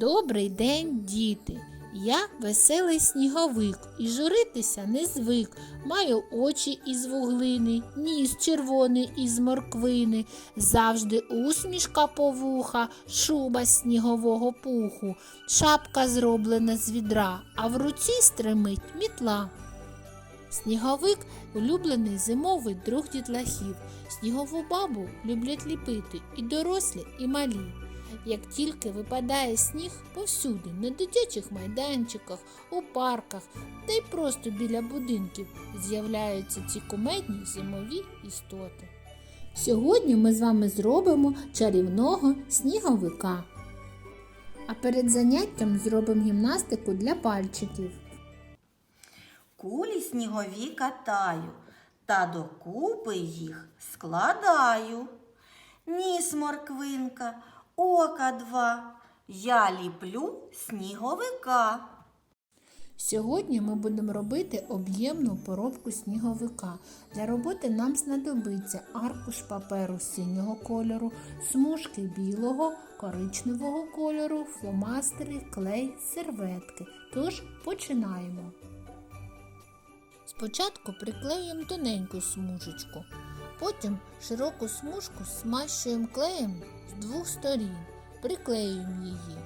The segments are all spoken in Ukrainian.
Добрий день, діти! Я веселий сніговик і журитися не звик. Маю очі із вуглини, ніс червоний із морквини, завжди усмішка по вуха, шуба снігового пуху, шапка зроблена з відра, а в руці стримить мітла. Сніговик улюблений зимовий друг дітлахів. Снігову бабу люблять ліпити і дорослі, і малі. Як тільки випадає сніг повсюди, на дитячих майданчиках, у парках та й просто біля будинків з'являються ці кумедні зимові істоти. Сьогодні ми з вами зробимо чарівного сніговика. А перед заняттям зробимо гімнастику для пальчиків. Кулі снігові катаю, та докупи їх складаю. Ніс морквинка, ока два, я ліплю сніговика. Сьогодні ми будемо робити об'ємну поробку сніговика. Для роботи нам знадобиться аркуш паперу синього кольору, смужки білого, коричневого кольору, фломастери, клей, серветки. Тож починаємо. Спочатку приклеюємо тоненьку смужечку, потім широку смужку смащуємо клеєм з двох сторін, приклеюємо її.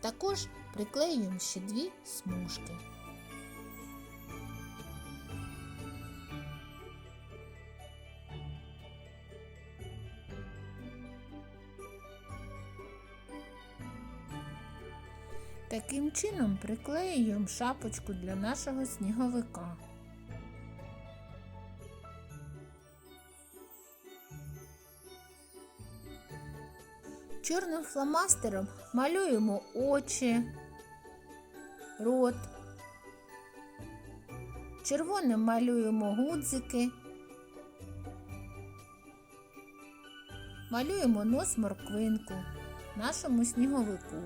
Також приклеюємо ще дві смужки. Таким чином приклеюємо шапочку для нашого сніговика. Чорним фломастером малюємо очі, рот. Червоним малюємо гудзики. Малюємо нос морквинку нашому сніговику.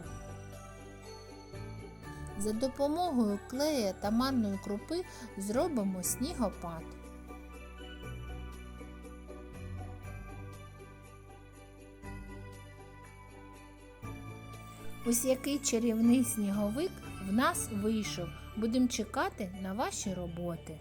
За допомогою клея та манної крупи зробимо снігопад. Ось який чарівний сніговик в нас вийшов. Будемо чекати на ваші роботи.